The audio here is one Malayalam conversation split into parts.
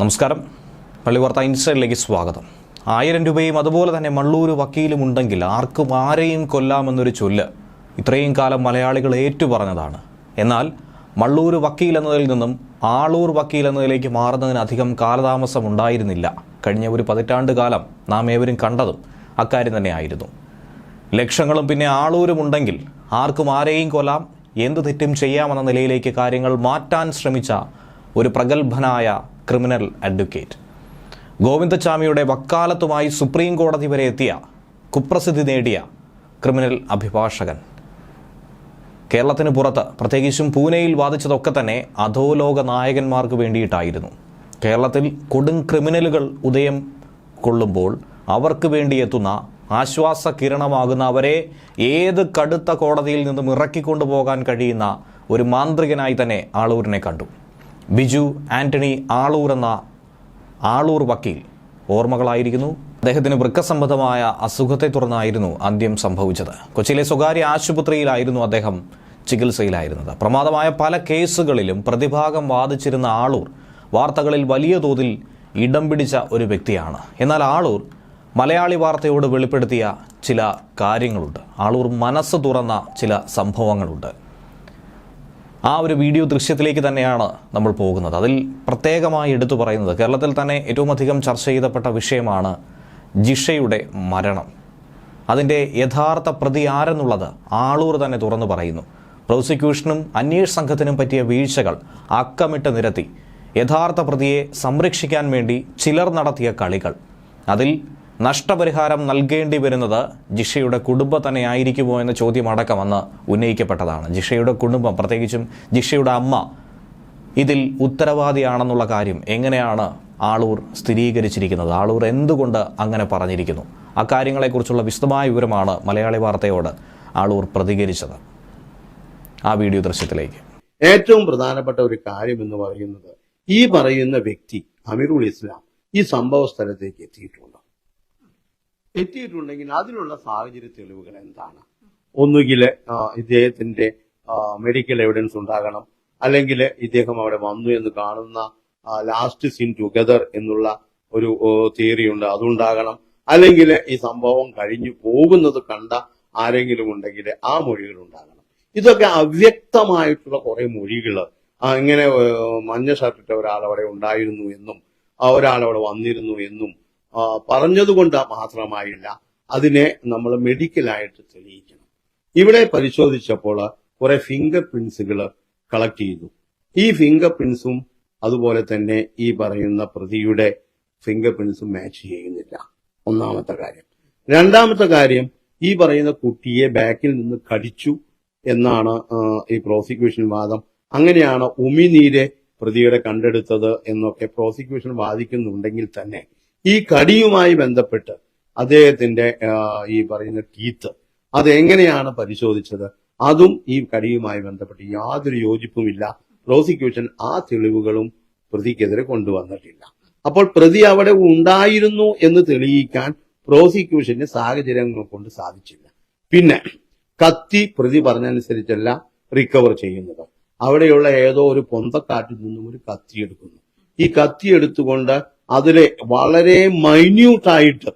നമസ്കാരം. പള്ളി വാർത്ത ഇൻസൈഡിലേക്ക് സ്വാഗതം. ആയിരം രൂപയും അതുപോലെ തന്നെ മള്ളൂർ വക്കീലും ഉണ്ടെങ്കിൽ ആർക്കും ആരെയും കൊല്ലാമെന്നൊരു ചൊല്ല് ഇത്രയും കാലം മലയാളികൾ ഏറ്റുപറഞ്ഞതാണ്. എന്നാൽ മള്ളൂർ വക്കീൽ എന്നതിൽ നിന്നും ആളൂർ വക്കീൽ എന്നതിലേക്ക് മാറുന്നതിന് അധികം കാലതാമസം ഉണ്ടായിരുന്നില്ല. കഴിഞ്ഞ ഒരു പതിറ്റാണ്ട് കാലം നാം ഏവരും കണ്ടതും അക്കാര്യം തന്നെയായിരുന്നു. ലക്ഷങ്ങളും പിന്നെ ആളൂരും ഉണ്ടെങ്കിൽ ആർക്കും ആരെയും കൊല്ലാം എന്ത് തെറ്റും ചെയ്യാമെന്ന നിലയിലേക്ക് കാര്യങ്ങൾ മാറ്റാൻ ശ്രമിച്ച ഒരു പ്രഗത്ഭനായ ക്രിമിനൽ അഡ്വക്കേറ്റ്. ഗോവിന്ദച്ചാമിയുടെ വക്കാലത്തുമായി സുപ്രീം കോടതി വരെ എത്തിയ കുപ്രസിദ്ധി നേടിയ ക്രിമിനൽ അഭിഭാഷകൻ. കേരളത്തിന് പുറത്ത് പ്രത്യേകിച്ചും പൂനെയിൽ വാദിച്ചതൊക്കെ തന്നെ അധോലോക നായകന്മാർക്ക് വേണ്ടിയിട്ടായിരുന്നു. കേരളത്തിൽ കൊടും ക്രിമിനലുകൾ ഉദയം കൊള്ളുമ്പോൾ അവർക്ക് വേണ്ടി എത്തുന്ന ആശ്വാസ കിരണമാകുന്ന അവരെ ഏത് കടുത്ത കോടതിയിൽ നിന്നും ഇറക്കിക്കൊണ്ടുപോകാൻ കഴിയുന്ന ഒരു മാന്ത്രികനായി തന്നെ ആളൂരിനെ കണ്ടു. ബിജു ആന്റണി ആളൂർ എന്ന ആളൂർ വക്കീൽ ഓർമ്മകളായിരിക്കുന്നു. അദ്ദേഹത്തിന് വൃക്കസംബന്ധമായ അസുഖത്തെ തുടർന്നായിരുന്നു അന്ത്യം സംഭവിച്ചത്. കൊച്ചിയിലെ സ്വകാര്യ ആശുപത്രിയിലായിരുന്നു അദ്ദേഹം ചികിത്സയിലായിരുന്നത്. പ്രമാദമായ പല കേസുകളിലും പ്രതിഭാഗം വാദിച്ചിരുന്ന ആളൂർ വാർത്തകളിൽ വലിയ തോതിൽ ഇടം പിടിച്ച ഒരു വ്യക്തിയാണ്. എന്നാൽ ആളൂർ മലയാളി വാർത്തയോട് വെളിപ്പെടുത്തിയ ചില കാര്യങ്ങളുണ്ട്. ആളൂർ മനസ്സ് തുറന്ന ചില സംഭവങ്ങളുണ്ട്. ആ ഒരു വീഡിയോ ദൃശ്യത്തിലേക്ക് തന്നെയാണ് നമ്മൾ പോകുന്നത്. അതിൽ പ്രത്യേകമായി എടുത്തു പറയുന്നത് കേരളത്തിൽ തന്നെ ഏറ്റവും അധികം ചർച്ച ചെയ്യപ്പെട്ട വിഷയമാണ് ജിഷയുടെ മരണം. അതിന്റെ യഥാർത്ഥ പ്രതി ആരെന്നുള്ളത് ആളൂർ തന്നെ തുറന്നു പറയുന്നു. പ്രോസിക്യൂഷനും അന്വേഷണ സംഘത്തിനും പറ്റിയ വീഴ്ചകൾ അക്കമിട്ട് നിരത്തി. യഥാർത്ഥ പ്രതിയെ സംരക്ഷിക്കാൻ വേണ്ടി ചിലർ നടത്തിയ കളികൾ. അതിൽ നഷ്ടപരിഹാരം നൽകേണ്ടി വരുന്നത് ജിഷയുടെ കുടുംബം തന്നെ ആയിരിക്കുമോ എന്ന ചോദ്യം അടക്കമെന്ന് ഉന്നയിക്കപ്പെട്ടതാണ്. ജിഷയുടെ കുടുംബം പ്രത്യേകിച്ചും ജിഷയുടെ അമ്മ ഇതിൽ ഉത്തരവാദിയാണെന്നുള്ള കാര്യം എങ്ങനെയാണ് ആളൂർ സ്ഥിരീകരിച്ചിരിക്കുന്നത്? ആളൂർ എന്തുകൊണ്ട് അങ്ങനെ പറഞ്ഞിരിക്കുന്നു? അക്കാര്യങ്ങളെക്കുറിച്ചുള്ള വിശദമായ വിവരമാണ് മലയാളി വാർത്തയോട് ആളൂർ പ്രതികരിച്ചത്. ആ വീഡിയോ ദൃശ്യത്തിലേക്ക്. ഏറ്റവും പ്രധാനപ്പെട്ട ഒരു കാര്യം എന്ന് പറയുന്നത് ഈ പറയുന്ന വ്യക്തി അമീറുൽ ഇസ്ലാം ഈ സംഭവ സ്ഥലത്തേക്ക് എത്തിയിട്ടുണ്ട്. എത്തിയിട്ടുണ്ടെങ്കിൽ അതിനുള്ള സാഹചര്യ തെളിവുകൾ എന്താണ്? ഒന്നുകിൽ ഇദ്ദേഹത്തിന്റെ മെഡിക്കൽ എവിഡൻസ് ഉണ്ടാകണം. അല്ലെങ്കിൽ ഇദ്ദേഹം അവിടെ വന്നു എന്ന് കാണുന്ന ലാസ്റ്റ് സീൻ ടുഗദർ എന്നുള്ള ഒരു തിയറി ഉണ്ട്. അതുണ്ടാകണം. അല്ലെങ്കിൽ ഈ സംഭവം കഴിഞ്ഞു പോകുന്നത് കണ്ട ആരെങ്കിലും ഉണ്ടെങ്കിൽ ആ മൊഴികൾ ഉണ്ടാകണം. ഇതൊക്കെ അവ്യക്തമായിട്ടുള്ള കുറെ മൊഴികൾ ഇങ്ങനെ മഞ്ഞ ഷർട്ടിട്ട ഒരാൾ അവിടെ ഉണ്ടായിരുന്നു എന്നും ഒരാൾ അവിടെ വന്നിരുന്നു എന്നും പറഞ്ഞതുകൊണ്ട് മാത്രമായില്ല. അതിനെ നമ്മൾ മെഡിക്കലായിട്ട് തെളിയിക്കണം. ഇവിടെ പരിശോധിച്ചപ്പോൾ കുറെ ഫിംഗർ പ്രിൻസുകൾ കളക്ട് ചെയ്തു. ഈ ഫിംഗർ പ്രിൻസും അതുപോലെ തന്നെ ഈ പറയുന്ന പ്രതിയുടെ ഫിംഗർ പ്രിൻസും മാച്ച് ചെയ്യുന്നില്ല. ഒന്നാമത്തെ കാര്യം. രണ്ടാമത്തെ കാര്യം ഈ പറയുന്ന കുട്ടിയെ ബാക്കിൽ നിന്ന് കടിച്ചു എന്നാണ് ഈ പ്രോസിക്യൂഷൻ വാദം. അങ്ങനെയാണ് ഉമിനീരെ പ്രതിയുടെ കണ്ടെടുത്തത് എന്നൊക്കെ പ്രോസിക്യൂഷൻ വാദിക്കുന്നുണ്ടെങ്കിൽ തന്നെ ഈ കടിയുമായി ബന്ധപ്പെട്ട് അദ്ദേഹത്തിന്റെ ഈ പറയുന്ന ടീത്ത് അതെങ്ങനെയാണ് പരിശോധിച്ചത്? അതും ഈ കടിയുമായി ബന്ധപ്പെട്ട് യാതൊരു യോജിപ്പുമില്ല. പ്രോസിക്യൂഷൻ ആ തെളിവുകളും പ്രതിക്കെതിരെ കൊണ്ടുവന്നിട്ടില്ല. അപ്പോൾ പ്രതി അവിടെ ഉണ്ടായിരുന്നു എന്ന് തെളിയിക്കാൻ പ്രോസിക്യൂഷന് സാഹചര്യങ്ങൾ കൊണ്ട് സാധിച്ചില്ല. പിന്നെ കത്തി പ്രതി പറഞ്ഞനുസരിച്ചല്ല റിക്കവർ ചെയ്യുന്നത്. അവിടെയുള്ള ഏതോ ഒരു പൊന്തക്കാട്ടിൽ നിന്നും ഒരു കത്തി എടുക്കുന്നു. ഈ കത്തി എടുത്തുകൊണ്ട് അതിലെ വളരെ മൈന്യൂട്ടായിട്ട്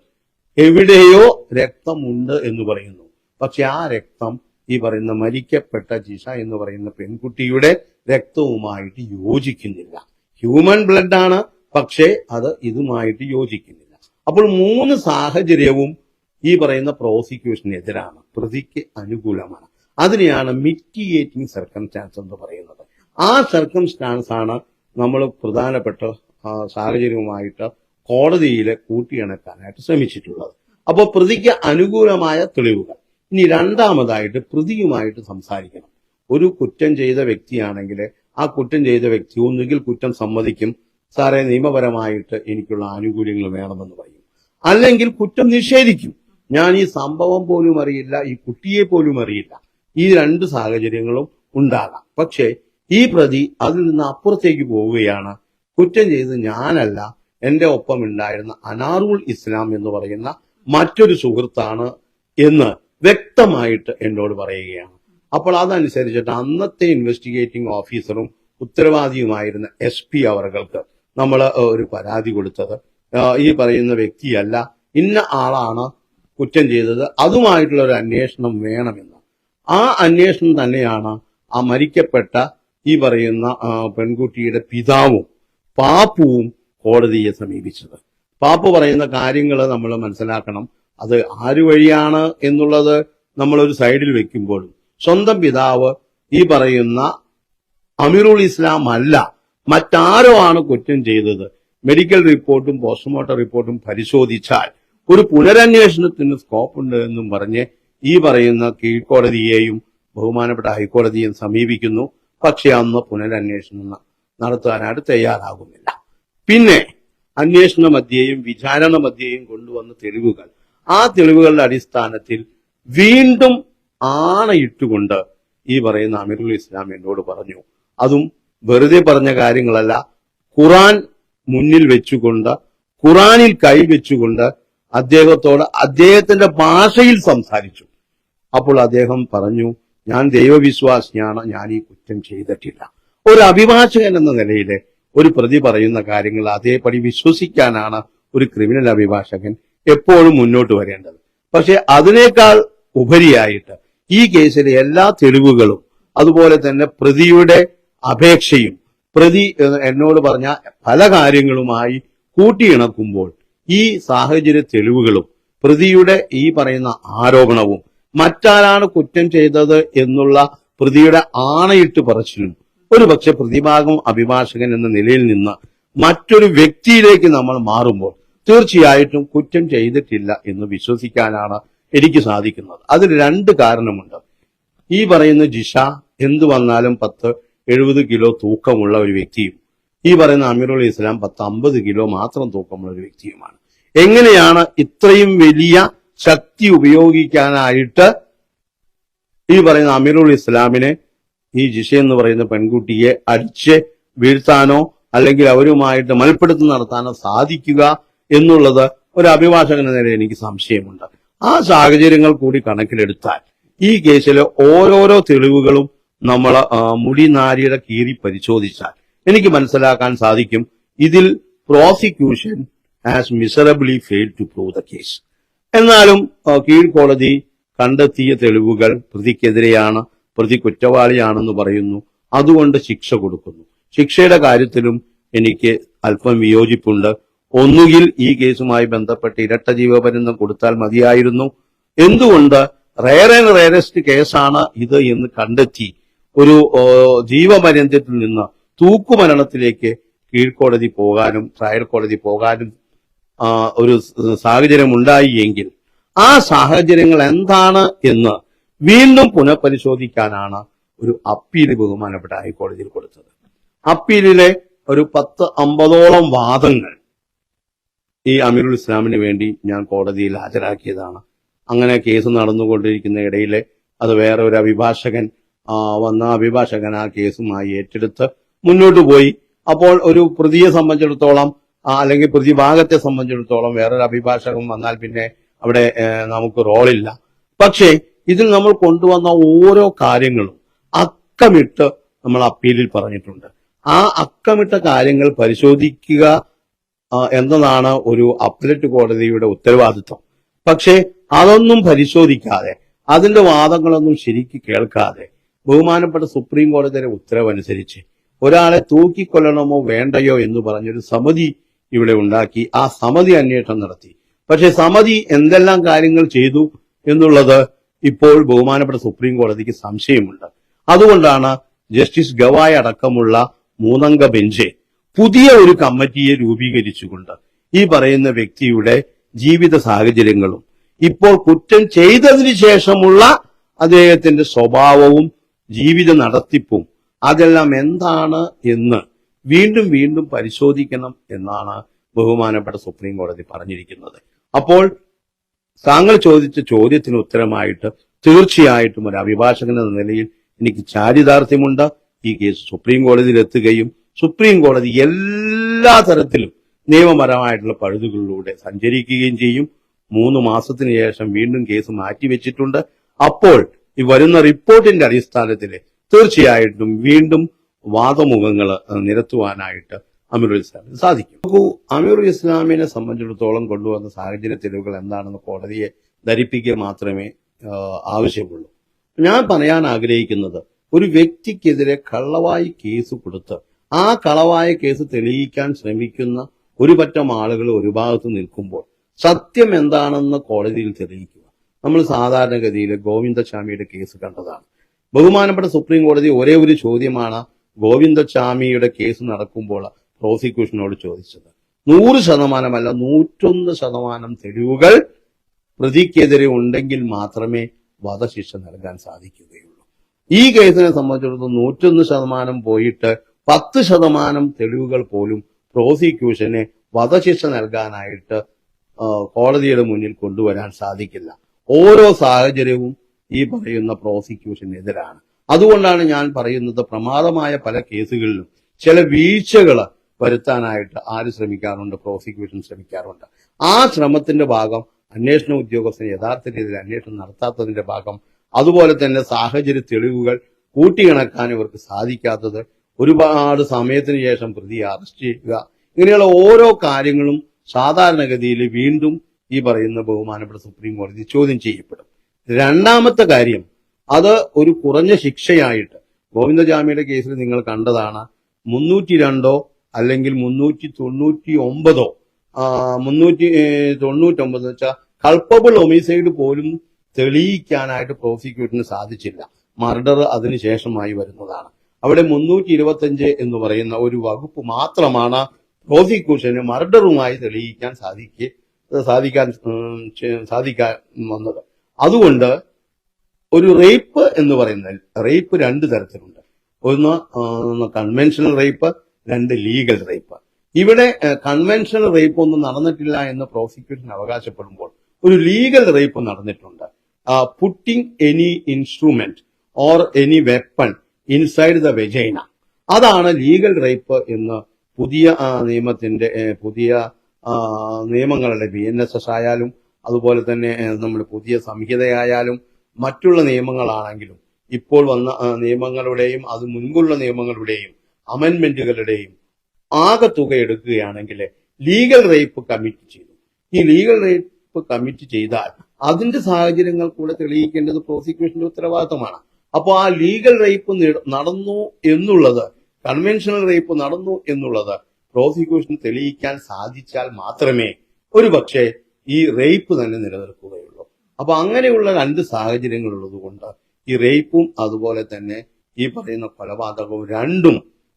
എവിടെയോ രക്തമുണ്ട് എന്ന് പറയുന്നു. പക്ഷെ ആ രക്തം ഈ പറയുന്ന മരിക്കപ്പെട്ട ജിഷ എന്ന് പറയുന്ന പെൺകുട്ടിയുടെ രക്തവുമായിട്ട് യോജിക്കുന്നില്ല. ഹ്യൂമൻ ബ്ലഡ് ആണ് പക്ഷേ അത് ഇതുമായിട്ട് യോജിക്കുന്നില്ല. അപ്പോൾ മൂന്ന് സാഹചര്യവും ഈ പറയുന്ന പ്രോസിക്യൂഷനെതിരാണ് പ്രതിക്ക് അനുകൂലമാണ്. അതിനെയാണ് മിറ്റിയേറ്റിംഗ് സർക്കംസ്റ്റാൻസ് എന്ന് പറയുന്നത്. ആ സർക്കംസ്റ്റാൻസ് ആണ് നമ്മൾ പ്രധാനപ്പെട്ട സാഹചര്യവുമായിട്ട് കോടതിയിൽ കൂട്ടിയിണക്കാനായിട്ട് ശ്രമിച്ചിട്ടുള്ളത്. അപ്പോൾ പ്രതിക്ക് അനുകൂലമായ തെളിവുകൾ. ഇനി രണ്ടാമതായിട്ട് പ്രതിയുമായിട്ട് സംസാരിക്കണം. ഒരു കുറ്റം ചെയ്ത വ്യക്തിയാണെങ്കിൽ ആ കുറ്റം ചെയ്ത വ്യക്തി ഒന്നുകിൽ കുറ്റം സമ്മതിക്കും. സാറേ നിയമപരമായിട്ട് എനിക്കുള്ള ആനുകൂല്യങ്ങൾ വേണമെന്ന് പറയും. അല്ലെങ്കിൽ കുറ്റം നിഷേധിക്കും. ഞാൻ ഈ സംഭവം പോലും അറിയില്ല ഈ കുട്ടിയെ പോലും അറിയില്ല. ഈ രണ്ട് സാഹചര്യങ്ങളും ഉണ്ടാകാം. പക്ഷേ ഈ പ്രതി അതിൽ നിന്ന് അപ്പുറത്തേക്ക് പോവുകയാണ്. കുറ്റം ചെയ്ത് ഞാനല്ല എന്റെ ഒപ്പം ഉണ്ടായിരുന്ന അനാറുൾ ഇസ്ലാം എന്ന് പറയുന്ന മറ്റൊരു സുഹൃത്താണ് എന്ന് വ്യക്തമായിട്ട് എന്നോട് പറയുകയാണ്. അപ്പോൾ അതനുസരിച്ചിട്ട് അന്നത്തെ ഇൻവെസ്റ്റിഗേറ്റിംഗ് ഓഫീസറും ഉത്തരവാദിയുമായിരുന്ന എസ് പി അവർക്ക് നമ്മൾ ഒരു പരാതി കൊടുത്തത്. ഈ പറയുന്ന വ്യക്തിയല്ല ഇന്ന ആളാണ് കുറ്റം ചെയ്തത് അതുമായിട്ടുള്ള ഒരു അന്വേഷണം വേണമെന്ന്. ആ അന്വേഷണം തന്നെയാണ് ആ മരിക്കപ്പെട്ട ഈ പറയുന്ന പെൺകുട്ടിയുടെ പിതാവും പാപ്പുവും കോടതിയെ സമീപിച്ചത്. പാപ്പു പറയുന്ന കാര്യങ്ങൾ നമ്മൾ മനസ്സിലാക്കണം. അത് ആരു വഴിയാണ് എന്നുള്ളത് നമ്മൾ ഒരു സൈഡിൽ വെക്കുമ്പോഴും. സ്വന്തം പിതാവ് ഈ പറയുന്ന അമീറുൽ ഇസ്ലാം അല്ല. മറ്റാരോ ആണ് കുറ്റം ചെയ്തത്. മെഡിക്കൽ റിപ്പോർട്ടും പോസ്റ്റ്മോർട്ടം റിപ്പോർട്ടും പരിശോധിച്ചാൽ ഒരു പുനരന്വേഷണത്തിന് സ്കോപ്പ് ഉണ്ട് എന്നും പറഞ്ഞ് ഈ പറയുന്ന കീഴ്ക്കോടതിയെയും ബഹുമാനപ്പെട്ട ഹൈക്കോടതിയെയും സമീപിക്കുന്നു. പക്ഷെ അന്ന് പുനരന്വേഷണം നടത്താനായിട്ട് തയ്യാറാകുന്നില്ല. പിന്നെ അന്വേഷണ മധ്യേയും വിചാരണ മധ്യേയും കൊണ്ടുവന്ന തെളിവുകൾ. ആ തെളിവുകളുടെ അടിസ്ഥാനത്തിൽ വീണ്ടും ആണയിട്ടുകൊണ്ട് ഈ പറയുന്ന അമീറുൽ ഇസ്ലാം എന്നോട് പറഞ്ഞു. അതും വെറുതെ പറഞ്ഞ കാര്യങ്ങളല്ല. ഖുറാൻ മുന്നിൽ വെച്ചുകൊണ്ട് ഖുറാനിൽ കൈവച്ചുകൊണ്ട് അദ്ദേഹത്തോട് അദ്ദേഹത്തിന്റെ ഭാഷയിൽ സംസാരിച്ചു. അപ്പോൾ അദ്ദേഹം പറഞ്ഞു ഞാൻ ദൈവവിശ്വാസിയാണ് ഞാൻ ഈ കുറ്റം ചെയ്തിട്ടില്ല. ഒരു അഭിഭാഷകൻ എന്ന നിലയിൽ ഒരു പ്രതി പറയുന്ന കാര്യങ്ങൾ അതേപടി വിശ്വസിക്കാനാണ് ഒരു ക്രിമിനൽ അഭിഭാഷകൻ എപ്പോഴും മുന്നോട്ട് വരേണ്ടത്. പക്ഷെ അതിനേക്കാൾ ഉപരിയായിട്ട് ഈ കേസിലെ എല്ലാ തെളിവുകളും അതുപോലെ തന്നെ പ്രതിയുടെ അപേക്ഷയും പ്രതി എന്നോട് പറഞ്ഞ പല കാര്യങ്ങളുമായി കൂട്ടിയിണക്കുമ്പോൾ ഈ സാഹചര്യ തെളിവുകളും പ്രതിയുടെ ഈ പറയുന്ന ആരോപണവും മറ്റാരാണ് കുറ്റം ചെയ്തത് എന്നുള്ള പ്രതിയുടെ ആണയിട്ട് പറച്ചിലും ഒരുപക്ഷെ പ്രതിഭാഗം അഭിഭാഷകൻ എന്ന നിലയിൽ നിന്ന് മറ്റൊരു വ്യക്തിയിലേക്ക് നമ്മൾ മാറുമ്പോൾ തീർച്ചയായിട്ടും കുറ്റം ചെയ്തിട്ടില്ല എന്ന് വിശ്വസിക്കാനാണ് എനിക്ക് സാധിക്കുന്നത്. അതിന് രണ്ട് കാരണമുണ്ട്. ഈ പറയുന്ന ജിഷ എന്തു വന്നാലും പത്ത് എഴുപത് കിലോ തൂക്കമുള്ള ഒരു വ്യക്തിയും ഈ പറയുന്ന അമീറുൽ ഇസ്ലാം പത്ത് അമ്പത് കിലോ മാത്രം തൂക്കമുള്ള ഒരു വ്യക്തിയുമാണ്. എങ്ങനെയാണ് ഇത്രയും വലിയ ശക്തി ഉപയോഗിക്കാനായിട്ട് ഈ പറയുന്ന അമീറുൽ ഇസ്ലാമിനെ ഈ ജിഷ എന്ന് പറയുന്ന പെൺകുട്ടിയെ അടിച്ച് വീഴ്ത്താനോ അല്ലെങ്കിൽ അവരുമായിട്ട് മൽപ്പിടുത്തം നടത്താനോ സാധിക്കുക എന്നുള്ളത് ഒരു അഭിഭാഷകൻ നേരെ എനിക്ക് സംശയമുണ്ട്. ആ സാഹചര്യങ്ങൾ കൂടി കണക്കിലെടുത്താൽ ഈ കേസിലെ ഓരോരോ തെളിവുകളും നമ്മൾ മുടിനാരിയുടെ കീറി പരിശോധിച്ചാൽ എനിക്ക് മനസ്സിലാക്കാൻ സാധിക്കും ഇതിൽ prosecution has miserably fail to prove the case എന്നാലും കീഴ്ക്കോടതി കണ്ടെത്തിയ തെളിവുകൾ പ്രതിക്കെതിരെയാണ് പ്രതി കുറ്റവാളിയാണെന്ന് പറയുന്നു. അതുകൊണ്ട് ശിക്ഷ കൊടുക്കുന്നു. ശിക്ഷയുടെ കാര്യത്തിലും എനിക്ക് അല്പം വിയോജിപ്പുണ്ട്. ഒന്നുകിൽ ഈ കേസുമായി ബന്ധപ്പെട്ട് ഇരട്ട ജീവപര്യന്തം കൊടുത്താൽ മതിയായിരുന്നു. എന്തുകൊണ്ട് റയർ ആൻഡ് റയറസ്റ്റ് കേസാണ് ഇത് എന്ന് കണ്ടെത്തി ഒരു ജീവപര്യന്തത്തിൽ നിന്ന് തൂക്കുമരണത്തിലേക്ക് കീഴ്ക്കോടതി പോകാനും ട്രയൽ കോടതി പോകാനും ഒരു സാഹചര്യം ഉണ്ടായി എങ്കിൽ ആ സാഹചര്യങ്ങൾ എന്താണ് എന്ന് വീണ്ടും പുനഃപരിശോധിക്കാനാണ് ഒരു അപ്പീൽ ബഹുമാനപ്പെട്ട ഹൈക്കോടതിയിൽ കൊടുത്തത്. അപ്പീലിലെ ഒരു പത്ത് അമ്പതോളം വാദങ്ങൾ ഈ അമീറുൽ ഇസ്ലാമിന് വേണ്ടി ഞാൻ കോടതിയിൽ ഹാജരാക്കിയതാണ്. അങ്ങനെ കേസ് നടന്നുകൊണ്ടിരിക്കുന്ന ഇടയിലെ അത് വേറെ ഒരു അഭിഭാഷകൻ വന്ന അഭിഭാഷകൻ ആ കേസുമായി ഏറ്റെടുത്ത് മുന്നോട്ട് പോയി. അപ്പോൾ ഒരു പ്രതിയെ സംബന്ധിച്ചിടത്തോളം അല്ലെങ്കിൽ പ്രതിഭാഗത്തെ സംബന്ധിച്ചിടത്തോളം വേറൊരു അഭിഭാഷകൻ വന്നാൽ പിന്നെ അവിടെ നമുക്ക് റോളില്ല. പക്ഷേ ഇതിൽ നമ്മൾ കൊണ്ടുവന്ന ഓരോ കാര്യങ്ങളും അക്കമിട്ട് നമ്മൾ അപ്പീലിൽ പറഞ്ഞിട്ടുണ്ട്. ആ അക്കമിട്ട കാര്യങ്ങൾ പരിശോധിക്കുക എന്നതാണ് ഒരു അപ്പലറ്റ് കോടതിയുടെ ഉത്തരവാദിത്വം. പക്ഷേ അതൊന്നും പരിശോധിക്കാതെ അതിന്റെ വാദങ്ങളൊന്നും ശരിക്ക് കേൾക്കാതെ ബഹുമാനപ്പെട്ട സുപ്രീം കോടതിയുടെ ഉത്തരവനുസരിച്ച് ഒരാളെ തൂക്കിക്കൊല്ലണമോ വേണ്ടയോ എന്ന് പറഞ്ഞൊരു സമിതി ഇവിടെ ഉണ്ടാക്കി ആ സമിതി അന്വേഷണം നടത്തി. പക്ഷെ സമിതി എന്തെല്ലാം കാര്യങ്ങൾ ചെയ്തു എന്നുള്ളത് ഇപ്പോൾ ബഹുമാനപ്പെട്ട സുപ്രീം കോടതിക്ക് സംശയമുണ്ട്. അതുകൊണ്ടാണ് ജസ്റ്റിസ് ഗവായ് അടക്കമുള്ള മൂന്നംഗ ബെഞ്ച് പുതിയ ഒരു കമ്മിറ്റിയെ രൂപീകരിച്ചുകൊണ്ട് ഈ പറയുന്ന വ്യക്തിയുടെ ജീവിത സാഹചര്യങ്ങളും ഇപ്പോൾ കുറ്റം ചെയ്തതിനു ശേഷമുള്ള അദ്ദേഹത്തിന്റെ സ്വഭാവവും ജീവിത നടത്തിപ്പും അതെല്ലാം എന്താണ് എന്ന് വീണ്ടും വീണ്ടും പരിശോധിക്കണം എന്നാണ് ബഹുമാനപ്പെട്ട സുപ്രീം കോടതി പറഞ്ഞിരിക്കുന്നത്. അപ്പോൾ താങ്കൾ ചോദിച്ച ചോദ്യത്തിന് ഉത്തരമായിട്ട് തീർച്ചയായിട്ടും ഒരു അഭിഭാഷകൻ എന്ന നിലയിൽ എനിക്ക് ചാരിതാർത്ഥ്യമുണ്ട്. ഈ കേസ് സുപ്രീം കോടതിയിൽ എത്തുകയും സുപ്രീം കോടതി എല്ലാ തരത്തിലും നിയമപരമായിട്ടുള്ള പഴുതുകളിലൂടെ സഞ്ചരിക്കുകയും ചെയ്യും. മൂന്ന് മാസത്തിന് ശേഷം വീണ്ടും കേസ് മാറ്റിവെച്ചിട്ടുണ്ട്. അപ്പോൾ ഈ വരുന്ന റിപ്പോർട്ടിന്റെ അടിസ്ഥാനത്തിൽ തീർച്ചയായിട്ടും വീണ്ടും വാദമുഖങ്ങൾ നിരത്തുവാനായിട്ട് അമീറുൽ ഇസ്ലാമിന് സാധിക്കും. നോക്കൂ അമീറുൽ ഇസ്ലാമിനെ സംബന്ധിച്ചിടത്തോളം കൊണ്ടുവന്ന സാഹചര്യ തെളിവുകൾ എന്താണെന്ന് കോടതിയെ ധരിപ്പിക്കുക മാത്രമേ ആവശ്യമുള്ളൂ. ഞാൻ പറയാൻ ആഗ്രഹിക്കുന്നത് ഒരു വ്യക്തിക്കെതിരെ കള്ളവായി കേസ് കൊടുത്ത് ആ കളവായ കേസ് തെളിയിക്കാൻ ശ്രമിക്കുന്ന ഒരു പറ്റം ആളുകൾ ഒരു ഭാഗത്ത് നിൽക്കുമ്പോൾ സത്യം എന്താണെന്ന് കോടതിയിൽ തെളിയിക്കുക. നമ്മൾ സാധാരണഗതിയിൽ ഗോവിന്ദസ്വാമിയുടെ കേസ് കണ്ടതാണ്. ബഹുമാനപ്പെട്ട സുപ്രീം കോടതി ഒരേ ഒരു ചോദ്യമാണ് ഗോവിന്ദസ്വാമിയുടെ കേസ് നടക്കുമ്പോൾ പ്രോസിക്യൂഷനോട് ചോദിച്ചത്. നൂറ് ശതമാനമല്ല നൂറ്റൊന്ന് ശതമാനം തെളിവുകൾ പ്രതിക്കെതിരെ ഉണ്ടെങ്കിൽ മാത്രമേ വധശിക്ഷ നൽകാൻ സാധിക്കുകയുള്ളൂ. ഈ കേസിനെ സംബന്ധിച്ചിടത്തോളം നൂറ്റൊന്ന് ശതമാനം പോയിട്ട് പത്ത് ശതമാനം തെളിവുകൾ പോലും പ്രോസിക്യൂഷന് വധശിക്ഷ നൽകാനായിട്ട് കോടതിയുടെ മുന്നിൽ കൊണ്ടുവരാൻ സാധിക്കില്ല. ഓരോ സാഹചര്യവും ഈ പറയുന്ന പ്രോസിക്യൂഷനെതിരാണ്. അതുകൊണ്ടാണ് ഞാൻ പറയുന്നത് പ്രമാദമായ പല കേസുകളിലും ചില വീഴ്ചകൾ വരുത്താനായിട്ട് ആര് ശ്രമിക്കാറുണ്ട് പ്രോസിക്യൂഷൻ ശ്രമിക്കാറുണ്ട്. ആ ശ്രമത്തിന്റെ ഭാഗം അന്വേഷണ ഉദ്യോഗസ്ഥന് യഥാർത്ഥ രീതിയിൽ അന്വേഷണം നടത്താത്തതിന്റെ ഭാഗം അതുപോലെ തന്നെ സാഹചര്യ തെളിവുകൾ കൂട്ടിയിണക്കാൻ ഇവർക്ക് സാധിക്കാത്തത് ഒരുപാട് സമയത്തിന് ശേഷം പ്രതിയെ അറസ്റ്റ് ചെയ്യുക ഇങ്ങനെയുള്ള ഓരോ കാര്യങ്ങളും സാധാരണഗതിയിൽ വീണ്ടും ഈ പറയുന്ന ബഹുമാനപ്പെട്ട സുപ്രീം കോടതി ചോദ്യം ചെയ്യപ്പെടും. രണ്ടാമത്തെ കാര്യം അത് ഒരു കുറഞ്ഞ ശിക്ഷയായിട്ട് ഗോവിന്ദജാമിയുടെ കേസിൽ നിങ്ങൾ കണ്ടതാണ് മുന്നൂറ്റി രണ്ടോ അല്ലെങ്കിൽ മുന്നൂറ്റി തൊണ്ണൂറ്റി ഒമ്പതോ മുന്നൂറ്റി തൊണ്ണൂറ്റൊമ്പത് വെച്ചാൽ കൾപ്പബിൾ ഒമിസൈഡ് പോലും തെളിയിക്കാനായിട്ട് പ്രോസിക്യൂഷന് സാധിച്ചില്ല. മർഡർ അതിനുശേഷമായി വരുന്നതാണ്. അവിടെ മുന്നൂറ്റി ഇരുപത്തഞ്ച് എന്ന് പറയുന്ന ഒരു വകുപ്പ് മാത്രമാണ് പ്രോസിക്യൂഷന് മർഡറുമായി തെളിയിക്കാൻ സാധിക്കുക സാധിക്കാൻ സാധിക്കാൻ വന്നത്. അതുകൊണ്ട് ഒരു റേപ്പ് എന്ന് പറയുന്നത് റേപ്പ് രണ്ട് തരത്തിലുണ്ട്. ഒന്ന് കൺവെൻഷണൽ റേപ്പ് രണ്ട് ലീഗൽ റേപ്പ് ഇവിടെ കൺവെൻഷണൽ റേപ്പ് ഒന്നും നടന്നിട്ടില്ല എന്ന് പ്രോസിക്യൂഷൻ അവകാശപ്പെടുമ്പോൾ ഒരു ലീഗൽ റേപ്പ് നടന്നിട്ടുണ്ട്. Putting any instrument or any weapon inside the vagina അതാണ് ലീഗൽ റേപ്പ് എന്ന് പുതിയ നിയമത്തിന്റെ പുതിയ നിയമങ്ങളുടെ ബി എൻ എസ് എസ് ആയാലും അതുപോലെ തന്നെ നമ്മുടെ പുതിയ സംഹിതയായാലും മറ്റുള്ള നിയമങ്ങളാണെങ്കിലും ഇപ്പോൾ വന്ന നിയമങ്ങളുടെയും അത് മുൻപുള്ള നിയമങ്ങളുടെയും അമെന്റ്മെന്റുകളുടെയും ആകെ തുക എടുക്കുകയാണെങ്കിൽ ലീഗൽ റേപ്പ് കമ്മിറ്റ് ചെയ്തു. ഈ ലീഗൽ റേപ്പ് കമ്മിറ്റ് ചെയ്താൽ അതിന്റെ സാഹചര്യങ്ങൾ കൂടെ തെളിയിക്കേണ്ടത് പ്രോസിക്യൂഷന്റെ ഉത്തരവാദിത്തമാണ്. അപ്പോൾ ആ ലീഗൽ റേപ്പ് നടന്നു എന്നുള്ളത് കൺവെൻഷണൽ റേപ്പ് നടന്നു എന്നുള്ളത് പ്രോസിക്യൂഷൻ തെളിയിക്കാൻ സാധിച്ചാൽ മാത്രമേ ഒരു പക്ഷേ ഈ റേപ്പ് തന്നെ നിലനിൽക്കുകയുള്ളൂ. അപ്പൊ അങ്ങനെയുള്ള രണ്ട് സാഹചര്യങ്ങൾ ഉള്ളതുകൊണ്ട് ഈ റേപ്പും അതുപോലെ തന്നെ ഈ പറയുന്ന കൊലപാതകവും രണ്ടും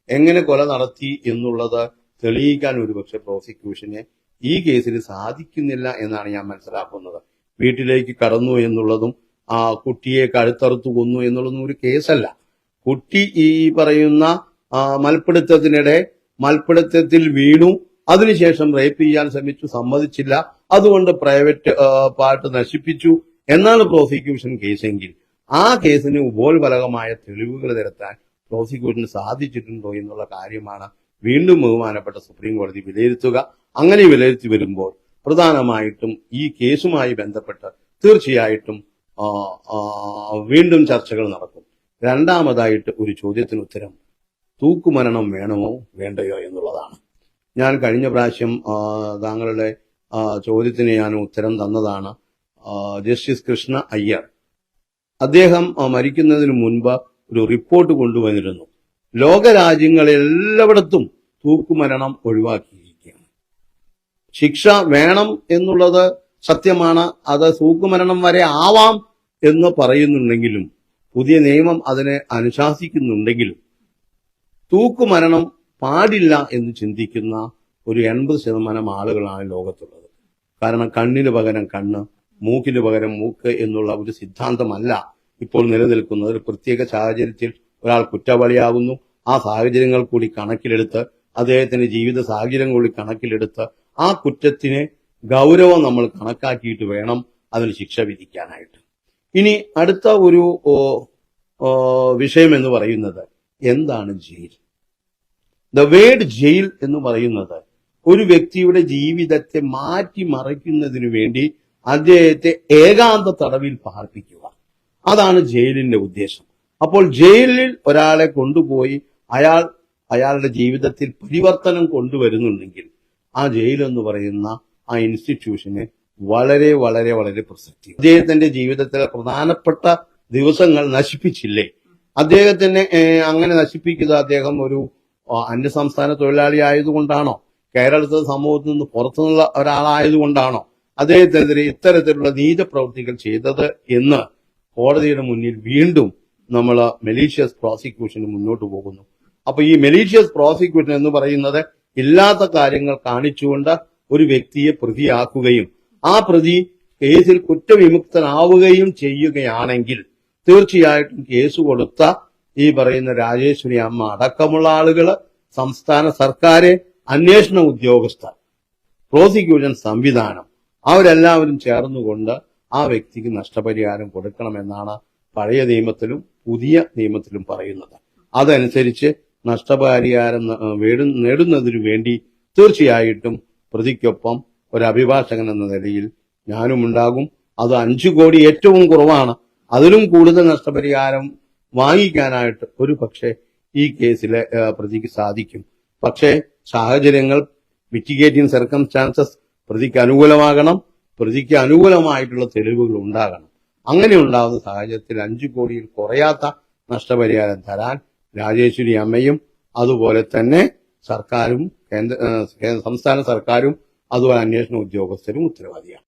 എങ്ങനെ കൊല നടത്തി എന്നുള്ളത് തെളിയിക്കാൻ ഒരുപക്ഷെ പ്രോസിക്യൂഷന് ഈ കേസിൽ സാധിക്കുന്നില്ല എന്നാണ് ഞാൻ മനസ്സിലാക്കുന്നത്. വീട്ടിലേക്ക് കടന്നു എന്നുള്ളതും ആ കുട്ടിയെ കഴുത്തറുത്തു കൊന്നു എന്നുള്ളതും ഒരു കേസല്ല. കുട്ടി ഈ പറയുന്ന മൽപ്പിടുത്തത്തിനിടെ മൽപ്പിടുത്തത്തിൽ വീണു അതിനുശേഷം റേപ്പ് ചെയ്യാൻ ശ്രമിച്ചു സമ്മതിച്ചില്ല അതുകൊണ്ട് പ്രൈവറ്റ് പാർട്ട് നശിപ്പിച്ചു എന്നാണ് പ്രോസിക്യൂഷൻ കേസെങ്കിൽ. ആ കേസിന് ഉപോത്ബലകമായ തെളിവുകൾ നിരത്താൻ പ്രോസിക്യൂഷന് സാധിച്ചിട്ടുണ്ടോ എന്നുള്ള കാര്യമാണ് വീണ്ടും ബഹുമാനപ്പെട്ട സുപ്രീം കോടതി വിലയിരുത്തുക. അങ്ങനെ വിലയിരുത്തി വരുമ്പോൾ പ്രധാനമായിട്ടും ഈ കേസുമായി ബന്ധപ്പെട്ട് തീർച്ചയായിട്ടും വീണ്ടും ചർച്ചകൾ നടക്കും. രണ്ടാമതായിട്ട് ഒരു ചോദ്യത്തിന് ഉത്തരം തൂക്കുമരണം വേണമോ വേണ്ടയോ എന്നുള്ളതാണ്. ഞാൻ കഴിഞ്ഞ പ്രാവശ്യം താങ്കളുടെ ചോദ്യത്തിന് ഞാൻ ഉത്തരം തന്നതാണ് ജസ്റ്റിസ് കൃഷ്ണ അയ്യർ. അദ്ദേഹം മരിക്കുന്നതിന് മുൻപ് ഒരു റിപ്പോർട്ട് കൊണ്ടുവന്നിരുന്നു. ലോകരാജ്യങ്ങളെല്ലായിടത്തും തൂക്കുമരണം ഒഴിവാക്കിയിരിക്കുകയാണ്. ശിക്ഷ വേണം എന്നുള്ളത് സത്യമാണ്. അത് തൂക്കുമരണം വരെ ആവാം എന്ന് പറയുന്നുണ്ടെങ്കിലും പുതിയ നിയമം അതിനെ അനുശാസിക്കുന്നുണ്ടെങ്കിലും തൂക്കുമരണം പാടില്ല എന്ന് ചിന്തിക്കുന്ന ഒരു എൺപത് ശതമാനം ആളുകളാണ് ലോകത്തുള്ളത്. കാരണം കണ്ണിന് പകരം കണ്ണ് മൂക്കിന് പകരം മൂക്ക് എന്നുള്ള ഒരു സിദ്ധാന്തമല്ല. ഇപ്പോൾ നിലനിൽക്കുന്നത് ഒരു പ്രത്യേക സാഹചര്യത്തിൽ ഒരാൾ കുറ്റവാളിയാകുന്നു. ആ സാഹചര്യങ്ങൾ കൂടി കണക്കിലെടുത്ത് അദ്ദേഹത്തിന്റെ ജീവിത സാഹചര്യം കൂടി കണക്കിലെടുത്ത് ആ കുറ്റത്തിന് ഗൗരവം നമ്മൾ കണക്കാക്കിയിട്ട് വേണം അതിന് ശിക്ഷ വിധിക്കാനായിട്ട്. ഇനി അടുത്ത ഒരു വിഷയം എന്ന് പറയുന്നത് എന്താണ് ജയിൽ? ദ വേർഡ് ജയിൽ എന്ന് പറയുന്നത് ഒരു വ്യക്തിയുടെ ജീവിതത്തെ മാറ്റി മറിക്കുന്നതിന് വേണ്ടി അദ്ദേഹത്തെ ഏകാന്ത തടവിൽ പാർപ്പിക്കുക. അതാണ് ജയിലിന്റെ ഉദ്ദേശം. അപ്പോൾ ജയിലിൽ ഒരാളെ കൊണ്ടുപോയി അയാൾ അയാളുടെ ജീവിതത്തിൽ പരിവർത്തനം കൊണ്ടുവരുന്നുണ്ടെങ്കിൽ ആ ജയിൽ എന്ന് പറയുന്ന ആ ഇൻസ്റ്റിറ്റ്യൂഷന് വളരെ വളരെ വളരെ പ്രസക്തി. അദ്ദേഹത്തിന്റെ ജീവിതത്തിലെ പ്രധാനപ്പെട്ട ദിവസങ്ങൾ നശിപ്പിച്ചില്ലേ? അദ്ദേഹത്തിന് അങ്ങനെ നശിപ്പിക്കുന്നത് അദ്ദേഹം ഒരു അന്യസംസ്ഥാന തൊഴിലാളി ആയതുകൊണ്ടാണോ? കേരളത്തിലെ സമൂഹത്തിൽ നിന്ന് പുറത്തുനിന്നുള്ള ഒരാളായതുകൊണ്ടാണോ? അദ്ദേഹത്തിനെതിരെ ഇത്തരത്തിലുള്ള നീചപ്രവൃത്തികൾ ചെയ്തത് എന്ന് കോടതിയുടെ മുന്നിൽ വീണ്ടും നമ്മൾ മെലീഷ്യസ് പ്രോസിക്യൂഷന് മുന്നോട്ട് പോകുന്നു. അപ്പൊ ഈ മെലീഷ്യസ് പ്രോസിക്യൂഷൻ എന്ന് പറയുന്നത് ഇല്ലാത്ത കാര്യങ്ങൾ കാണിച്ചുകൊണ്ട് ഒരു വ്യക്തിയെ പ്രതിയാക്കുകയും ആ പ്രതി കേസിൽ കുറ്റവിമുക്തനാവുകയും ചെയ്യുകയാണെങ്കിൽ തീർച്ചയായിട്ടും കേസ് കൊടുത്ത ഈ പറയുന്ന രാജേശ്വരി അമ്മ അടക്കമുള്ള ആളുകൾ സംസ്ഥാന സർക്കാർ അന്വേഷണ ഉദ്യോഗസ്ഥർ പ്രോസിക്യൂഷൻ സംവിധാനം അവരെല്ലാവരും ചേർന്നുകൊണ്ട് ആ വ്യക്തിക്ക് നഷ്ടപരിഹാരം കൊടുക്കണമെന്നാണ് പഴയ നിയമത്തിലും പുതിയ നിയമത്തിലും പറയുന്നത്. അതനുസരിച്ച് നഷ്ടപരിഹാരം നേടുന്നതിനു വേണ്ടി തീർച്ചയായിട്ടും പ്രതിക്കൊപ്പം ഒരു അഭിഭാഷകൻ എന്ന നിലയിൽ ഞാനും ഉണ്ടാകും അത് അഞ്ചു കോടി ഏറ്റവും കുറവാണ്. അതിലും കൂടുതൽ നഷ്ടപരിഹാരം വാങ്ങിക്കാനായിട്ട് ഒരു പക്ഷേ ഈ കേസിലെ പ്രതിക്ക് സാധിക്കും. പക്ഷേ സാഹചര്യങ്ങൾ മിറ്റിഗേറ്റിംഗ് സർക്കംസ്റ്റാൻസസ് പ്രതിക്ക് അനുകൂലമാകണം. പ്രതിക്ക് അനുകൂലമായിട്ടുള്ള തെളിവുകൾ ഉണ്ടാകണം. അങ്ങനെ ഉണ്ടാകുന്ന സാഹചര്യത്തിൽ അഞ്ചു കോടിയിൽ കുറയാത്ത നഷ്ടപരിഹാരം തരാൻ രാജേശ്വരി അമ്മയും അതുപോലെ തന്നെ സർക്കാരും കേന്ദ്ര സംസ്ഥാന സർക്കാരും അതുപോലെ അന്വേഷണ ഉദ്യോഗസ്ഥരും ഉത്തരവാദിയാണ്.